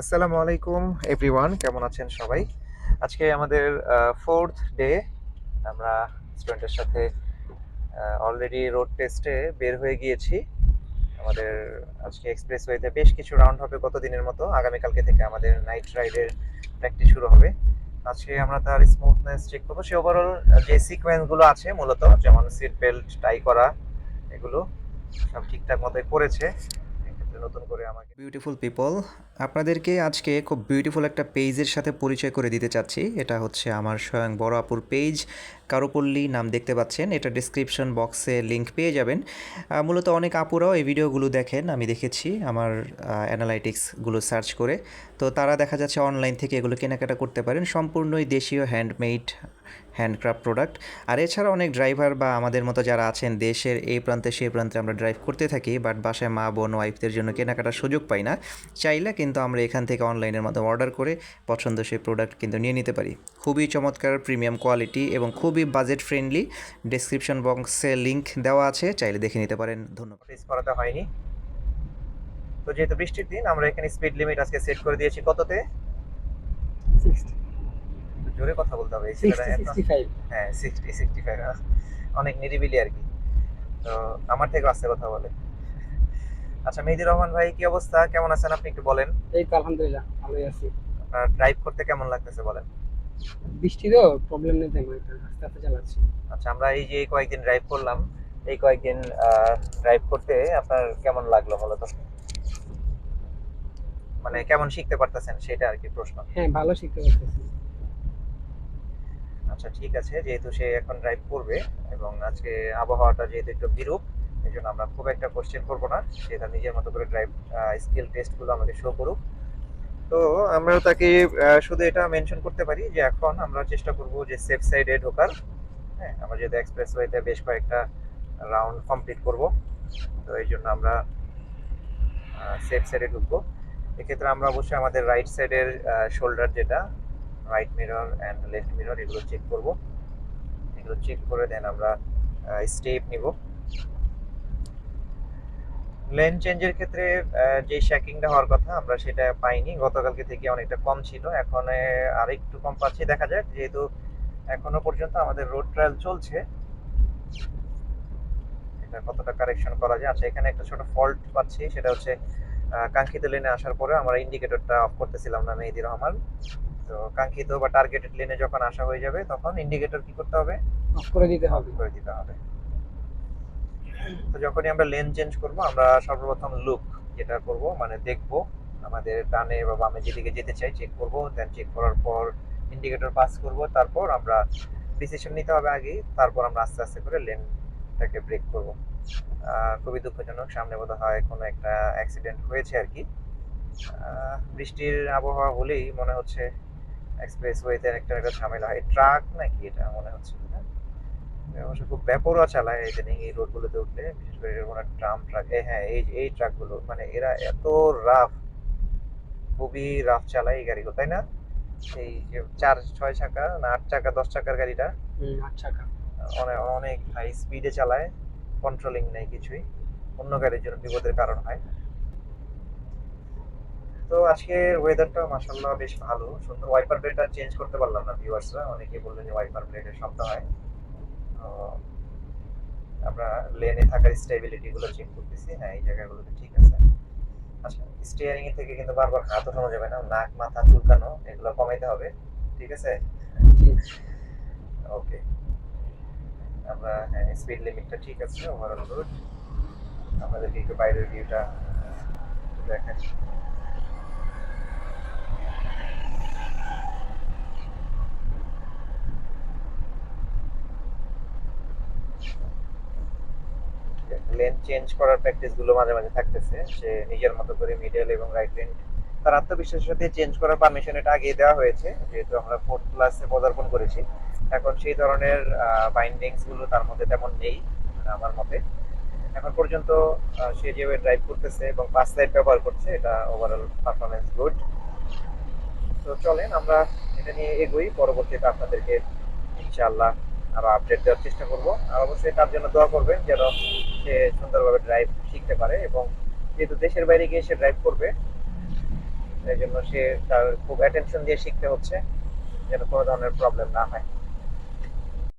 আসসালামু আলাইকুম এভরিওয়ান কেমন আছেন সবাই? আজকে আমাদের ফোর্থ ডে আমরা স্টুডেন্টের সাথে অলরেডি রোড টেস্টে বের হয়ে গিয়েছি। আমাদের আজকে এক্সপ্রেস ওয়েতে বেশ কিছু রাউন্ড হবে গত দিনের মতো। আগামীকালকে থেকে আমাদের নাইট রাইডের প্র্যাকটিস শুরু হবে। আজকে আমরা তার স্মুথনেস চেক করব। সে ওভারঅল যে সিকোয়েন্সগুলো আছে মূলত, যেমন সিট বেল্ট টাই করা, এগুলো সব ঠিকঠাক মতোই করেছে। নতুন করে আমাকে। বিউটিফুল পিপল আপনাদেরকে আজকে খুব বিউটিফুল একটা পেজের সাথে পরিচয় করে দিতে চাচ্ছি। এটা হচ্ছে আমার স্বয়ং বড় আপুর পেজ কারোপল্লী নাম দেখতে পাচ্ছেন। এটা ডিসক্রিপশন বক্সে লিংক পেয়ে যাবেন। মূলত অনেক আপুরাও এই ভিডিওগুলো দেখেন, আমি দেখেছি আমার অ্যানালাইটিক্সগুলো সার্চ করে। তো তারা দেখা যাচ্ছে অনলাইন থেকে এগুলো কেনাকাটা করতে পারেন। সম্পূর্ণই দেশীয় হ্যান্ডমেড হ্যান্ডক্রাফট প্রোডাক্ট। আর এছাড়া অনেক ড্রাইভার বা আমাদের মতো যারা আছেন দেশের এই প্রান্তে সেই প্রান্তে আমরা ড্রাইভ করতে থাকি বাট বাসায় মা বোন ওয়াইফদের জন্য কেনাকাটার সুযোগ পাই না। চাইলে কিন্তু আমরা এখান থেকে অনলাইনের মাধ্যমে অর্ডার করে পছন্দ সেই প্রোডাক্ট কিন্তু নিয়ে নিতে পারি। খুবই চমৎকার প্রিমিয়াম কোয়ালিটি এবং খুবই বাজেট ফ্রেন্ডলি। ডেসক্রিপশন বক্সে লিংক দেওয়া আছে চাইলে দেখে নিতে পারেন। ধন্যবাদ। নোটিস করাতে হয়নি। তো যেহেতু বৃষ্টির দিন আমরা এখানে স্পিড লিমিট আজকে সেট করে দিয়েছি। কততে? একটু জোরে কথা বলতে হবে এই ছেলেরা হ্যাঁ সিক্সটি সিক্সটি ফাইভ অনেক নিরিবিলি আর কি। তো আমার থেকে আস্তে কথা বলে। আচ্ছা মেহেদি রহমান ভাই কি অবস্থা? কেমন আছেন? আপনি একটু বলেন। এই তো আলহামদুলিল্লাহ ভালোই আছি। আপনার ড্রাইভ করতে কেমন লাগতেছে বলেন? বৃষ্টি তো প্রবলেম নেই তেমন আস্তে আস্তে চালাচ্ছি। আচ্ছা আমরা এই যে কয়েকদিন ড্রাইভ করলাম এই কয়েকদিন ড্রাইভ করতে আপনার কেমন লাগল মূলত মানে কেমন শিখতে পারতেছেন সেটা আর কি প্রশ্ন। হ্যাঁ ভালো শিখতে পারতেছি। আচ্ছা ঠিক আছে, যেহেতু সে এখন ড্রাইভ করবে এবং আজকে আবহাওয়াটা যেহেতু একটু বিরূপ, এই জন্য আমরা খুব একটা কোশ্চেন করব না। সে তার নিজের মতো করে ড্রাইভ স্কিল টেস্টগুলো আমাকে শো করুক। তো আমরা তাকে শুধু এটা মেনশন করতে পারি যে এখন আমরা চেষ্টা করব যে সেফ সাইডে ঢোকার। হ্যাঁ আমরা যেহেতু এক্সপ্রেস ওয়েতে বেশ কয়েকটা রাউন্ড কমপ্লিট করব। তো এই জন্য আমরা সেফ সাইডে ঢুকবো। এক্ষেত্রে আমরা অবশ্যই আমাদের রাইট সাইডের শোল্ডার যেটা right mirror and left mirror এগুলো চেক করব। এগুলো চেক করে দেন আমরা স্টেপ নিব। লেন চেঞ্জের ক্ষেত্রে যে শ্যাকিংটা হওয়ার কথা আমরা সেটা পাইনি। গতকালকে থেকে অনেকটা কম ছিল। এখন আরেকটু কম পাচ্ছি দেখা যাক। যেহেতু এখনও পর্যন্ত আমাদের রোড ট্রায়াল চলছে, এটা কতটা কারেকশন করা যায়। আচ্ছা এখানে একটা ছোট ফল্ট পাচ্ছি। সেটা হচ্ছে কাঙ্ক্ষিত লেনে আসার পরে আমরা ইন্ডিকেটরটা অফ করতেছিলাম না মেহেদি রহমান। তো কাঙ্ক্ষিত বা টার্গেটেড লেনে যখন আসা হয়ে যাবে তখন ইন্ডিকেটর কি করতে হবে? অফ করে দিতে হবে। করে দিতে হবে। তো যখনই আমরা লেন চেঞ্জ করব আমরা সর্বপ্রথম লুক যেটা করব মানে দেখব আমাদের ডানে বা বামে যেদিকে যেতে চাই চেক করব দেন চেক করার পর ইন্ডিকেটর পাস করব তারপর আমরা ডিসিশন নিতে হবে আগে তারপর আমরা আস্তে আস্তে করে লেনটাকে ব্রেক করব। আহ, খুবই দুঃখজনক সামনে বোধ হয় কোনো একটা অ্যাক্সিডেন্ট হয়েছে আর কি। বৃষ্টির আবহাওয়া হলেই মনে হচ্ছে এক্সপ্রেস ওয়েতে একটা একটা ঝামেলা হয়। ট্রাক নাকি এটা মনে হচ্ছে না? অবশ্য খুব বেপরোয়া চালায় ইদানিং এই রোডগুলোতে উঠলে বিশেষ করে এরকম ট্রাম ট্রাক হ্যাঁ এই এই ট্রাকগুলো মানে এরা এত রাফ খুবই রাফ চালায় এই গাড়িগুলো তাই না? যে চার ছয় চাকা না আট চাকা দশ চাকার গাড়িটা। হুম আচ্ছা কা অনেক অনেক হাই স্পিডে চালায় কন্ট্রোলিং নেই কিছুই। অন্য গাড়ির জন্য বিপদের কারণ হয়। তো আজকের ওয়েদারটা মাসাল্লাহ বেশ ভালো। সুন্দর ওয়াইপার ব্লেডটা চেঞ্জ করতে পারলাম না ভিউয়ার্সরা অনেকে বললেন যে ওয়াইপার ব্লেডের শব্দ হয়। আমরা লেনে থাকার স্টেবিলিটি গুলো চেক করতেছি। হ্যাঁ এই জায়গাগুলোতে ঠিক আছে। আচ্ছা স্টিয়ারিং এর থেকে কিন্তু বারবার হাত ওঠানো যাবে না। নাক মাথা চুলকানো এগুলো কমাইতে হবে। ঠিক আছে? ওকে আমরা হ্যাঁ স্পিড লিমিটটা ঠিক আছে ওভারঅল গুড আমাদেরকে একটু বাইরের ভিউটা দেখেন। লেন চেঞ্জ করার প্র্যাকটিসগুলো মাঝে মাঝে থাকতেছে। সে নিজের মতো করে মিডল এবং রাইট লেন তার আত্মবিশ্বাসের সাথে চেঞ্জ করার পারমিশন এটা আগে দেওয়া হয়েছে, যেহেতু আমরা ফোর্থ ক্লাসে পদার্পণ করেছি। এখন সেই ধরনের বাইন্ডিংসগুলো তার মধ্যে তেমন নেই, আমার মতে। এখন পর্যন্ত সে যেভাবে ড্রাইভ করতেছে এবং পাঁচ লাইট ব্যবহার করছে, এটা ওভারঅল পারফরমেন্স গুড তো চলেন, আমরা এটা নিয়ে এগোই। পরবর্তীতে আপনাদেরকে ইনশাআল্লাহ আরও আপডেট দেওয়ার চেষ্টা করব। আর অবশ্যই তার জন্য দোয়া করবেন যেন সে সুন্দরভাবে ড্রাইভ শিখতে পারে এবং যেহেতু দেশের বাইরে গিয়ে সে ড্রাইভ করবে এই জন্য সে তার খুব অ্যাটেনশন দিয়ে শিখতে হচ্ছে, যেন কোনো ধরনের প্রবলেম না হয়।